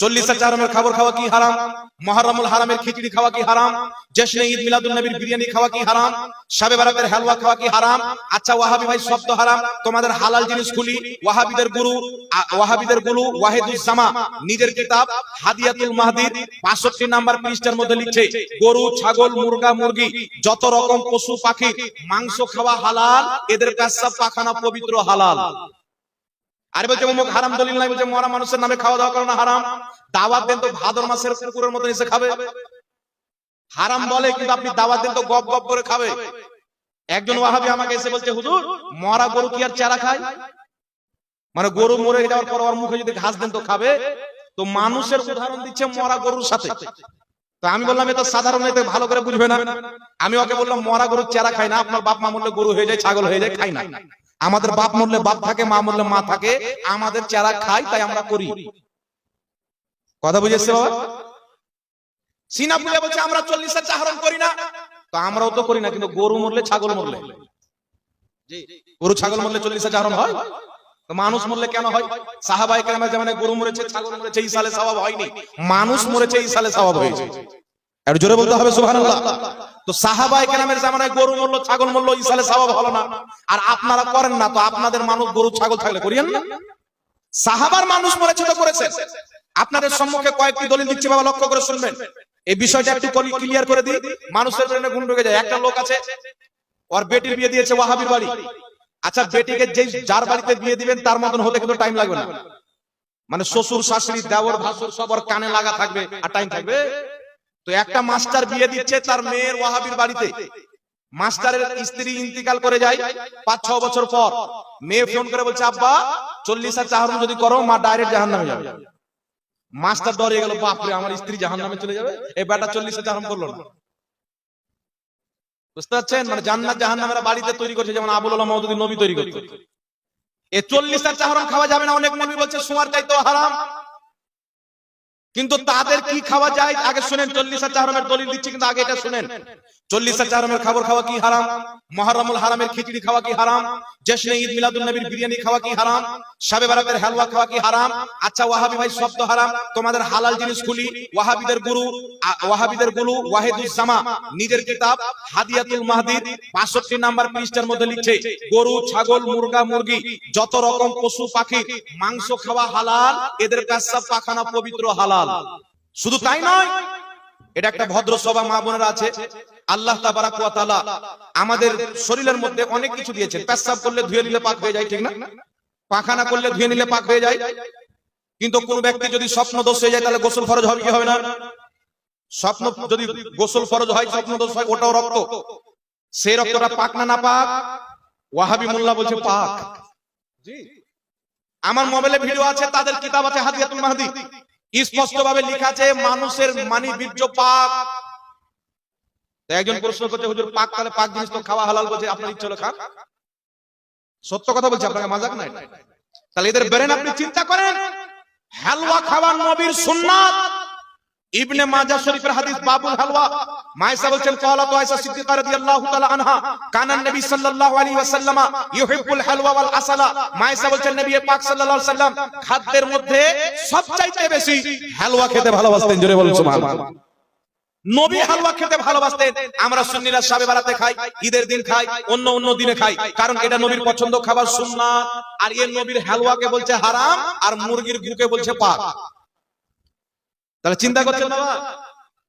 চল্লিশ খাবার খাওয়া কি হারাম? হারামের ঈদ মিলাদুল নবীর বিরিয়ানি খাওয়া কি আচ্ছা ওয়াহাবিদের গুরু নিজের কিতাব হাদিয়াতুল মাহদির 65 নাম্বার পৃষ্ঠার মধ্যে লিখছে, গরু, ছাগল, মুরগা, মুরগি, যত রকম পশু পাখি, মাংস খাওয়া হালাল, এদের পেশাব পাখানা পবিত্র হালাল। আরে বলছে অমুক হারাম দলিল নাই, বলছে, মরা মানুষের নামে খাওয়া দাওয়া করানো হারাম। দাওয়াত দেন তো ভাদর মাসের কুকুরের মতো এসে খাবে। হারাম বলে, কিন্তু আপনি দাওয়াত দেন তো গপ গপ করে খাবে। একজন ওয়াহাবি আমাকে এসে বলছে, হুজুর, মরা গরু কি আর চারা খায়? মানে গরু মরে যাওয়ার পর ওর মুখে যদি ঘাস দেন তো খাবে। তো মানুষের উদাহরণ দিচ্ছে মরা গরুর সাথে। তো আমি বললাম এটা সাধারণ এতে ভালো করে বুঝবে না। আমি ওকে বললাম, মরা গরুর চেরা খায় না, আপনার বাপ মা মরলে গরু হয়ে যায়, ছাগল হয়ে যায় খাই না। আমাদের বাপ মরলে বাপ থাকে মা মরলে মা থাকে আমাদের চেরা খাই তাই আমরা করি। কথা বুঝেছে বাবা? সিনা পুজা বলছে আমরা চল্লিশের চাহরণ করি না। তো আমরাও তো করি না কিন্তু গরু মরলে ছাগল মরলে। গরু ছাগল মরলে চল্লিশের চাহরণ হয়? তো মানুষ মরলে কেন হয়? সাহাবাই কেরামের যেমন গরু মরেছে ছাগল মরেছে এই সালে স্বভাব হয়নি। মানুষ মরেছে এই সালে স্বভাব হয়েছে। একটু জোরে বলতে হবে সুবহানাল্লাহ। তো সাহাবাই কেরামের জামানায় গরু মরলো, ছাগল মরলো, এই সালে স্বভাব হলো না। আর আপনারা করেন না তো আপনাদের মানুষ গরু, ছাগল থাকলে করিয়েন না। সাহাবার মানুষ মরেছে তো করেছে। আপনাদের সম্মুখে কয়েকটি দলিল দিচ্ছি বাবা, লক্ষ্য করে শুনবেন। এই বিষয়টা একটু ক্লিয়ার করে দিই। মানুষের ব্রেনে গুণ ঢুকে যায়। একটা লোক আছে, ওর বেটির বিয়ে দিয়েছে ওয়াহাবির বাড়ি। আচ্ছা বেটিকে যে যার বাড়িতে বিয়ে দিবেন, তার মতন হতে কিন্তু টাইম লাগবে না। মানে শ্বশুর, শাশুড়ি, দেওর, ভাসুর সব ওর কানে লাগা থাকবে আর টাইম থাকবে। তো একটা মাস্টার বিয়ে দিচ্ছে তার মেয়ের ওয়াহাবির বাড়িতে। মাস্টারের স্ত্রী ইন্তিকাল করে যায় পাঁচ, ছ বছর পর। মেয়ে ফোন করে বলছে, আব্বা, চল্লিশ আর চাহরম যদি করো, মা ডাইরেক্ট জাহান নামে যাবে। মাস্টার ডরে গেল, বাপরে, আমার স্ত্রী জাহান নামে চলে যাবে? এই বেটা করল না। বুঝতে পারছেন? মানে জান্নাত জাহান নামের বাড়িতে তৈরি করছে, যেমন আবুল মহদুদ্দিন নবী তৈরি করছে এ চল্লিশ আর চাহরম খাওয়া যাবে না, অনেক নবী বলছে, সোয়ার চাইতো হারাম। কিন্তু তাদের কি খাওয়া যায়? আগে শুনেন চল্লিশ আর চাহরমের দলিল দিচ্ছি কিন্তু আগে এটা শুনেন। চল্লিশ আর চাহরমের খাবার খাওয়া কি হারাম? মহারমুল হারামের খিচড়ি খাওয়া কি হারাম? জশ্নে ঈদ মিলাদুল নবীর বিরিয়ানি খাওয়া কি হারাম? সাবে বারাতের হালুয়া খাওয়া কি হারাম? আচ্ছা ওয়াহাবি ভাই শব্দ হারাম। তোমাদের হালাল জিনিস খুলি। ওয়াহাবিদের গুরু ওয়াহাবিদের গুরু ওয়াহিদুস জামা নিজের কিতাব হাদিয়াতুল মাহদির 65 নাম্বার পৃষ্ঠার মধ্যে লিখছে গরু ছাগল মুরগা মুরগি যত রকম পশু পাখি মাংস খাওয়া হালাল এদের পেশাব পাখানা পবিত্র হালাল। শুধু তাই নয়, এটা একটা ভদ্র সভা, মা বোনেরা আছে। আল্লাহ তাবারাক আমাদের শরীরের মধ্যে অনেক কিছু দিয়েছেন। পেশাব করলে ধুয়ে নিলে পাক হয়ে যায়, ঠিক না? পাখানা করলে ধুয়ে নিলে পাক হয়ে যায়। কিন্তু কোন ব্যক্তি যদি স্বপ্ন দোষ হয়ে যায়, তাহলে গোসল ফরজ হবে, কি হবে না? স্বপ্ন যদি গোসল ফরজ হয়, স্বপ্ন দোষ হয়, ওটাও রক্ত। সেই রক্তটা পাক না না পাক? ওয়াহাবি মোল্লা বলছে পাক। আমার মোবাইলে ভিডিও আছে, তাদের কিতাব আছে হাদিয়াতুল মাহদি। স্পষ্ট ভাবে লেখা আছে, মানুষের মানি বীর্য পাক। একজন প্রশ্ন করছে, হুজুর, পাক তাহলে পাক জিনিস তো খাওয়া হালাল বলছে, আপনার ইচ্ছে হলো খান? সত্য কথা বলছে, আপনাকে মাজাক নাই? তাহলে এদের ব্রেন আপনি চিন্তা করেন হালুয়া খাওয়ার নবীর সুন্নাত। ইবনে মাজাহ শরীফের হাদিস বাবুল হালওয়া মায়েশা বলছেন ক্বালা তো আয়েশা সিদ্দিকা রাদিয়াল্লাহু তাআলা আনহা, কানা নবী সাল্লাল্লাহু আলাইহি ওয়াসাল্লাম ইউহিব্বুল হালওয়া ওয়াল আসালা। মায়েশা বলছেন, নবী পাক সাল্লাল্লাহু আলাইহি ওয়াসাল্লাম খাদ্যের মধ্যে সবচাইতে বেশি হালওয়া খেতে ভালোবাসতেন, জোরে বলুন, সুবহানাল্লাহ। নবী হালুয়া খেতে ভালোবাসতেন, আমরা সুন্নিরা শাবে বারাতে খাই, ঈদের দিন খাই, অন্য অন্য দিনে খাই, কারণ এটা নবীর পছন্দ খাবার সুন্নাত। আর এর নবীর হালুয়াকে বলছে হারাম, আর মুরগির গুকে বলছে পাক। তাহলে চিন্তা করছেন বাবা?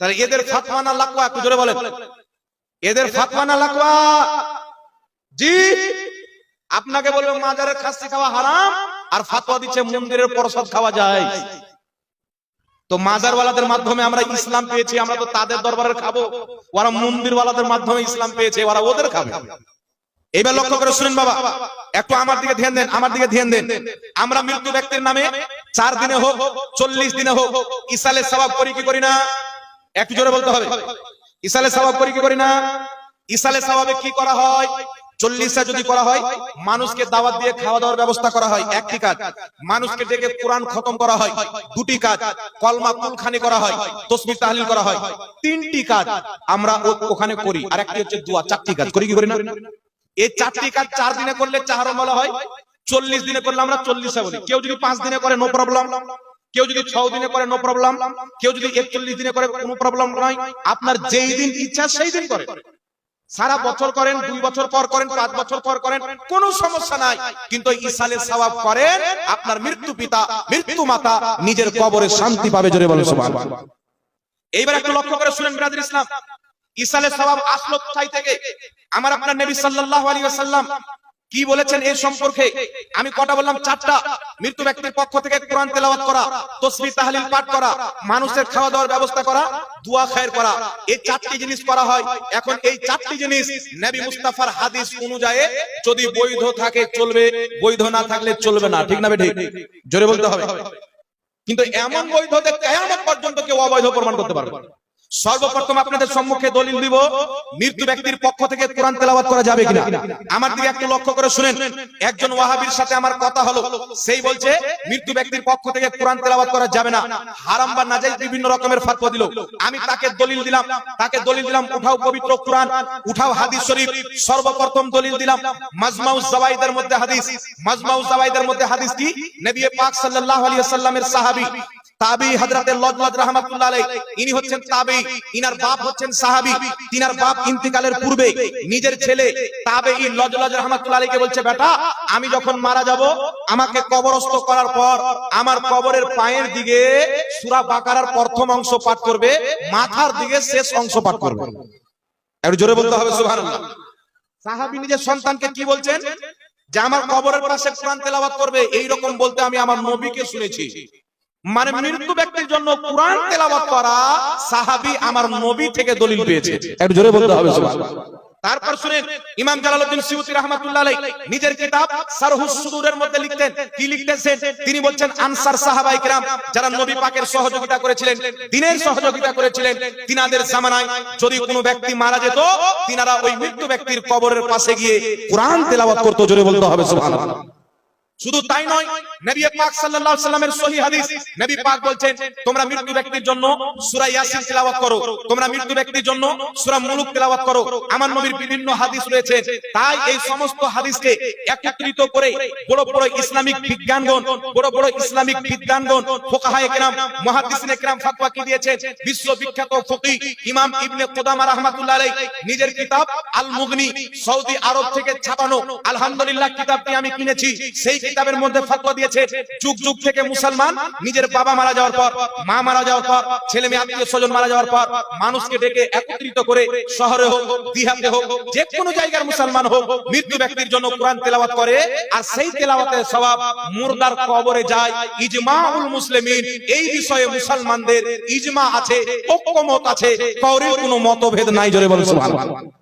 তাহলে এদের ফাতওয়া না লাকওয়া একটু জোরে বলেন। এদের ফাতওয়া না লাকওয়া? জি। আপনাকে বলব মাজারের খাসি খাওয়া হারাম আর ফাতোয়া দিচ্ছে মন্দিরের প্রসাদ খাওয়া যায়। তো মাজারওয়ালাদের মাধ্যমে আমরা ইসলাম পেয়েছি, আমরা তো তাদের দরবারে খাব। ওরা মন্দিরওয়ালাদের মাধ্যমে ইসলাম পেয়েছে, ওরা ওদের খাবে। এবার লক্ষ্য করে শুনেন বাবা, একটু আমার দিকে ধ্যান দেন, আমার দিকে ধ্যান দেন। আমরা মৃত্যু ব্যক্তির নামে চার দিনে হোক, চল্লিশ দিনে হোক ইসালে সবাব করি কি করি না? একটু জোরে বলতে হবে। ইসালে সবাব করি কি করি না? ইসালে সবাবে কি করা হয়? চল্লিশটা যদি করা হয়, মানুষকে দাওয়াত দিয়ে খাওয়া দাওয়ার ব্যবস্থা করা হয়। একটি কাজ, মানুষকে ডেকে কোরআন খতম করা হয়। দুটি কাজ, কলমা কুলখানি করা হয় তসবির তাহলিল করা হয়। তিনটি কাজ আমরা ওখানে করি। আর একটি হচ্ছে দোয়া, চারটি কাজ। করি কি করি না? এই চারটি কাজ চার দিনে করলে চাহারম বলা হয়। চল্লিশ দিনে করলে আমরা চল্লিশে বলি। কেউ যদি পাঁচ দিনে করে নো প্রবলেম কেউ যদি ছ দিনে করে নো প্রবলেম কেউ যদি একচল্লিশ দিনে করে, কোনো প্রবলেম নয়। আপনার যেই দিন ইচ্ছা, সেই দিন করে। সারা বছর করেন, দুই বছর পর করেন, পাঁচ বছর পর করেন, কোনো সমস্যা নাই। কিন্তু ইসালে সওয়াব করেন, আপনার মৃত্যু পিতা, মৃত্যু মাতা নিজের কবরে শান্তি পাবে জোরে বলে সুবহানাল্লাহ। এইবার একটু লক্ষ্য করে শুনেন বিরাদুল ইসলাম। ইসালে সওয়াব আসলো কোথায় থেকে? আমার আপনার নবী সাল্লাল্লাহু আলাইহি ওয়াসাল্লাম কি বলেছেন এই সম্পর্কে? আমি কটা বললাম চারটা। মৃত্যু ব্যক্তির পক্ষ থেকে কোরআন তেলাওয়াত করা তসবিহ তাহলিল পাঠ করা, মানুষের খাওয়া দাওয়ার ব্যবস্থা করা, দোয়া খায়ের করা। এই চারটি জিনিস করা হয়। এখন এই চারটি জিনিস নবী মুস্তাফার হাদিস অনুযায়ী যদি বৈধ থাকে চলবে, বৈধ না থাকলে চলবে না। ঠিক না ঠিক? জোরে বলতে হবে। কিন্তু এমন বৈধ যে কিয়ামত পর্যন্ত কেউ অবৈধ প্রমাণ করতে পারবে না। সর্বপ্রথম আপনাদের সম্মুখে দলিল দিব, মৃত্যু ব্যক্তির পক্ষ থেকে কোরআন তেলাওয়াত করা যাবে কিনা? আমার দিকে একটু লক্ষ্য করে শুনেন। একজন ওয়াহাবির সাথে আমার কথা হলো, সেই বলছে, মৃত্যু ব্যক্তির পক্ষ থেকে কোরআন তেলাওয়াত করা যাবে না। হারাম বা নাজাইজ বিভিন্ন রকমের ফতোয়া দিল। আমি তাকে দলিল দিলাম, তাকে দলিল দিলাম, উঠাও পবিত্র কোরআন, উঠাও হাদিস শরীফ। সর্বপ্রথম দলিল দিলাম মাজমাউজ জাওয়াইদের মধ্যে হাদিস। মাজমাউজ জাওয়াইদের মধ্যে হাদিস কি? নবী পাক সাল্লাল্লাহু আলাইহি ওয়াসাল্লামের সাহাবী। আমি যখন মারা যাব, আমাকে কবরস্থ করার পর আমার কবরের পায়ের দিকে সূরা বাকারার প্রথম অংশ পাঠ করবে, মাথার দিকে শেষ অংশ পাঠ করবে। জোরে বলতে হবে সাহাবী নিজের সন্তানকে কি বলছেন? যে, আমার কবরের পাশে কোরআন তেলাওয়াত করবে এই রকম বলতে আমি আমার নবীকে শুনেছি। মানে মৃত্যু ব্যক্তির জন্য কোরআন তেলাওয়াত করা সাহাবী আমার নবী থেকে দলিল পেয়েছে। একটু জোরে বলতে হবে তারপর শুনেন ইমাম জালালউদ্দিন সিউতি রাহমাতুল্লাহ আলাইহি নিজের কিতাব সারহুস সুদুরের মধ্যে লিখতেন। কি লিখতেছেন তিনি বলছেন আনসার সাহাবায়ে কিরাম যারা নবী পাকের সহযোগিতা করেছিলেন দিনের সহযোগিতা করেছিলেন তিনাদের জামানায় যদি কোনো ব্যক্তি মারা যেত তিনারা ওই মৃত্যু ব্যক্তির কবরের পাশে গিয়ে কোরআন তেলাওয়াত করত। জোরে বলতে হবে সুবহানাল্লাহ। শুধু তাই নয়, নবী পাক সাল্লাল্লাহু আলাইহি সাল্লামের সহিহ হাদিস, নবী পাক বলছেন, তোমরা মৃত্যু ব্যক্তির জন্য সূরা ইয়াসিন তেলাওয়াত করো। তোমরা মৃত্যু ব্যক্তির জন্য সূরা মুলুক তেলাওয়াত করো। আমার নবীর বিভিন্ন হাদিস রয়েছে। তাই এই সমস্ত হাদিসকে একত্রিত করে বড় বড় ইসলামিক বিজ্ঞানগণ, বড় বড় ইসলামিক বিজ্ঞানগণ, ফুকাহায়ে কেরাম, মুহাদ্দিসিনে কেরাম ফতোয়া কি দিয়েছেন? বিশ্ববিখ্যাত ফকিহ ইমাম ইবনে কুদামা রাহমাতুল্লাহ আলাইহি, নিজের কিতাব আল মুগনি সৌদি আরব থেকে ছাপানো, আলহামদুলিল্লাহ কিতাবটি আমি কিনেছি। সেই কিতাবের মধ্যে ফতোয়া দিয়েছে, যুগ যুগ থেকে মুসলমান নিজের বাবা মারা যাওয়ার পর, মা মারা যাওয়ার পর, ছেলে মেয়ে আত্মীয় স্বজন মারা যাওয়ার পর, মানুষকে ডেকে একত্রিত করে শহরে হোক, দিহাতে হোক যে কোনো জায়গার মুসলমান হোক, মৃত্যু ব্যক্তির জন্য কোরআন তেলাওয়াত করে, আর সেই তেলাওয়াতের সওয়াব মুর্দার কবরে যায়, ইজমাউল মুসলিমিন, এই বিষয়ে মুসলমানদের ইজমা আছে, ঐক্যমত আছে কাউরির কোনো মতভেদ নাই, জোরে বলুন সুবহানাল্লাহ।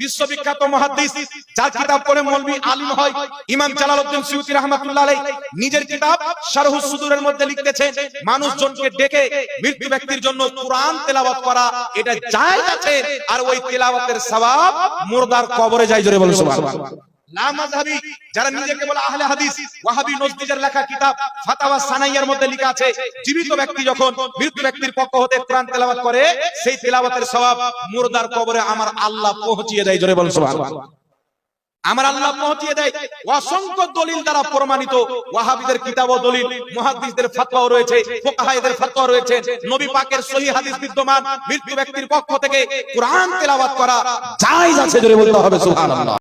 বিশ্ববিখ্যাত মহাদিস যার কিতাব পড়ে মলবি আলিম হয়। ইমাম জালালউদ্দিন সিউতি রাহমাতুল্লাহ আলাইহি নিজের কিতাব শারহু সুদুরের মধ্যে লিখতেছেন মানুষজনকে ডেকে মৃত্যু ব্যক্তির জন্য কোরআন তেলাওয়াত করা, এটা জায়েজ আছে, আর ওই তেলাওয়াতের সওয়াব মুর্দার কবরে যায় জোরে বলুন সুবহানাল্লাহ। ব্যক্তির পক্ষ আমার আল্লাহ পৌঁছিয়ে দেয়, জোরে আমার আল্লাহ পৌঁছিয়ে দেয়, অসংখ্য দলিল দ্বারা প্রমাণিত, ওয়াহাবিদের কিতাব ও দলিল রয়েছে রয়েছে, নবী পাকের হাদিস বিদ্যমান, মৃত্যু ব্যক্তির পক্ষ থেকে কোরআন তেলাওয়াত করা জায়েজ আছে, জোরে বলতে হবে